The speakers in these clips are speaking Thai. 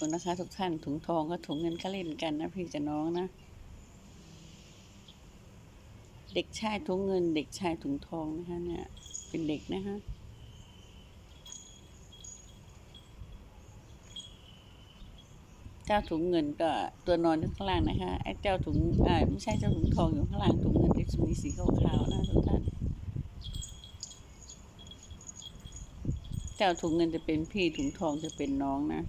คุณนะคะ ทุกท่านถุงทองก็ถุงเงินก็เล่นกันนะพี่กับน้องนะ เด็กชายถุงเงิน เด็กชายถุงทองนะคะ เนี่ย เป็นเด็กนะคะเจ้าถุงเงินก็ตัวนอนอยู่ข้างล่างนะคะไอ้เจ้าถุงอ่าไม่ใช่เจ้าถุงทองอยู่ข้างล่างถุงเงินก็จะมีสีขาวๆนะทุกท่านเจ้าถุงเงินจะเป็นพี่ถุงทองจะเป็นน้องนะ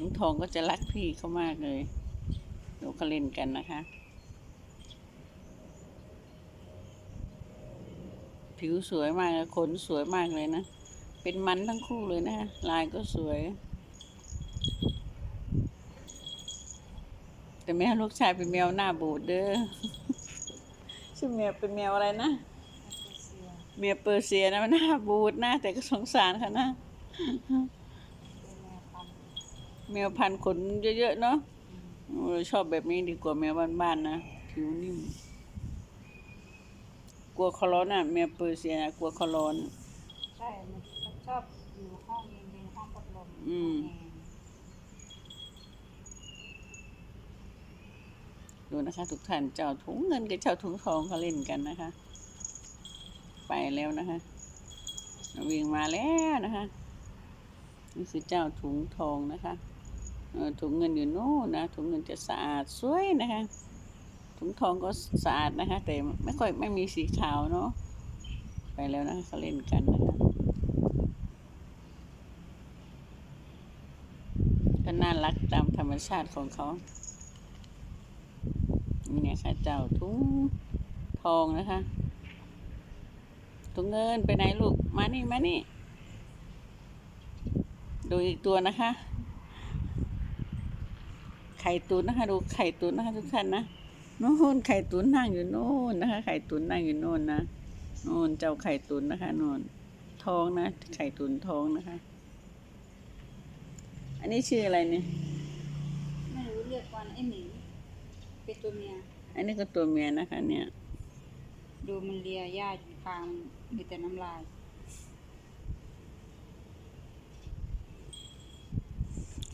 ถุงทองก็จะรักพี่เขามากเลยเดี๋ยวก็เล่นกันนะคะ ผิวสวยมากเลยขนสวยมากเลยนะ เป็นมันทั้งคู่เลยนะคะลายก็สวย แต่แมวลูกชายเป็นแมวหน้าบูดเด้อชื่อแมวเป็นแมวอะไรนะแมวเปอร์เซียนะมันหน้าบูดหนะแต่ก็สงสารค่ะนะ แมวพันธุ์ขนเยอะๆเนาะโอ้ยชอบแบบนี้ดีกว่าแมวบ้านๆนะผิวนิ่ม กลัวคอร้อนอะแมวเปอร์เซียนะกลัวคอร้อนใช่มันชอบอยู่ห้องเย็นๆห้องพัดลมอืมแอร์ดูนะคะ ทุกท่านเจ้าถุงเงินกับเจ้าถุงทองเขาเล่นกันนะคะ ไปแล้วนะคะวิ่งมาแล้วนะคะนี่คือเจ้าถุงทองนะคะเออ ถุงเงินอยู่โน่นนะถุงเงินจะสะอาดสวยนะคะ ถุงทองก็สะอาดนะคะ แต่ไม่ค่อยไม่มีสีขาวเนาะไปแล้วนะเขาเล่นกันนะคะก็น่ารักตามธรรมชาติของเขานี่เนี่ยค่ะเจ้าถุงทองนะคะถุงเงินไปไหนลูกมานี่มานี่ดูอีกตัวนะคะ ไข่ตุนนะคะ ดูไข่ตุนนะคะ ทุกท่านนะโน่นไข่ตุนนั่งอยู่โน่นนะคะ ไข่ตุนนั่งอยู่โน่นนะโน่นเจ้าไข่ตุนนะคะโน่นทองนะ ไข่ตุนทองนะคะ อันนี้ชื่ออะไรเนี่ยไม่รู้เรียกวันไอ้หมิงเป็นตัวเมียอันนี้ก็ตัวเมียนะคะ เนี่ย ดูมันเลียหญ้าอยู่คางมีแต่น้ำลาย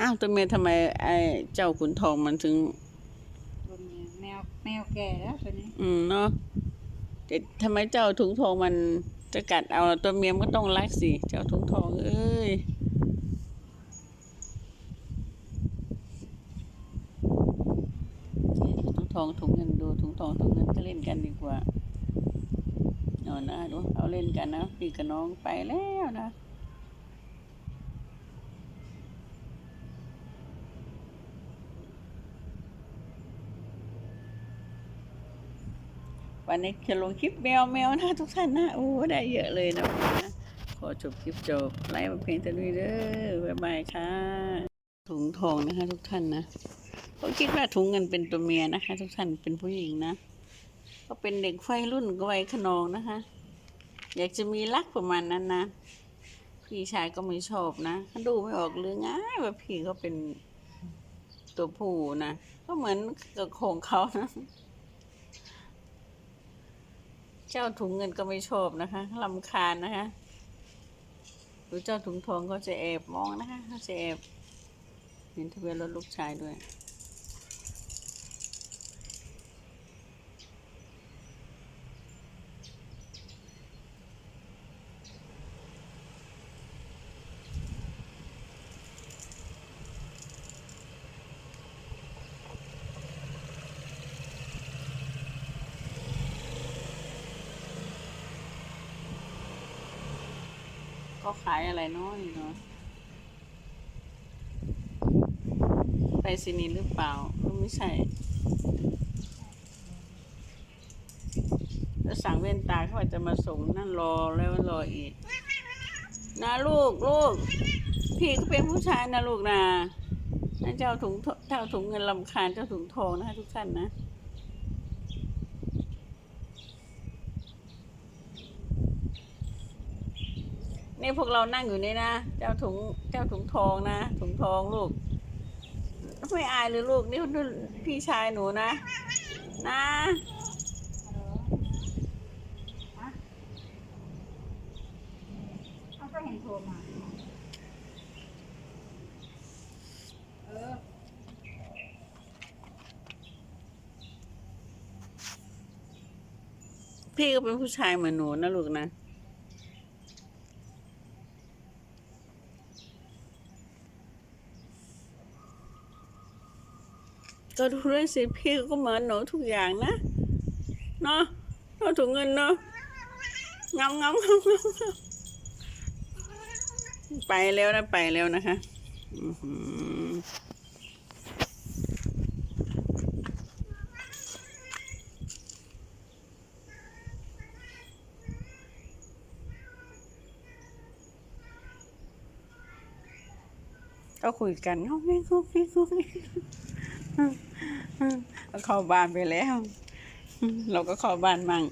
อ้าวตัวเมียทำไมไอ้เจ้าขุนทองมันถึง ตัวเมียแมวแมวแก่แล้วตัวนี้อืมเนาะแต่ทำไมเจ้าถุงทองมันจะกัดเอาตัวเมียมันก็ต้องรักสิเจ้าถุงทอง เอ้ยถุงทองถุงเงินดูถุงทองถุงเงินก็เล่นกันดีกว่าเอานะดูเอาเล่นกันนะพี่กับน้องไปแล้วนะ วันนี้จะลงคลิปแมวแมวนะทุกท่านนะโอ้ได้เยอะเลยนะขอจบคลิปจบไลฟ์เพลงตัวนี้เด้อบ๊ายบายค่ะถุงทองนะคะทุกท่านนะผมคิดว่าถุงเงินเป็นตัวเมียนะคะ ทุกท่านเป็นผู้หญิงนะก็เป็นเด็กไฟรุ่นวัยขนองนะคะ อยากจะมีรักประมาณนั้นนะพี่ชายก็ไม่ชอบนะเขาดูไม่ออกเลยง่ายว่าพี่เขาเป็นตัวผู้นะก็เหมือนกับของเขานะ เจ้าถุงเงินก็ไม่ชอบนะคะลำคาญนะคะหรือเจ้าถุงทองก็จะแอบมองนะคะเขาจะแอบเห็นทะเบียนรถลูกชายด้วย ก็ขายอะไรเนาะนี่เนาะไปซินีย์หรือเปล่าก็ไม่ใช่แล้วสั่งเว้นตาเขาว่าจะมาส่งนั่นรอแล้วรออีก นะลูกลูก พี่ก็เป็นผู้ชายนะลูกนะนะเจ้าถุงเจ้าถุงเงินลำคาญเจ้าถุงทองนะคะทุกท่านนะ นี่พวกเรานั่งอยู่นี่นะ เจ้าถุง เจ้าถุงทองนะ ถุงทองลูก ไม่อายเลยลูก นี่พี่ชายหนูนะ นะก็เห็นโทรมา เออพี่ก็เป็นผู้ชายเหมือนหนูนะลูกนะ กระทุนสิพี่ก็เหมือนหนูทุกอย่างนะ เนาะเนาะถุงเงินเนาะงำงำงำไปแล้วนะไปแล้วนะคะก็คุยกันงงงงงงง เข้าบ้านไปแล้ว เราก็เข้าบ้านมั่ง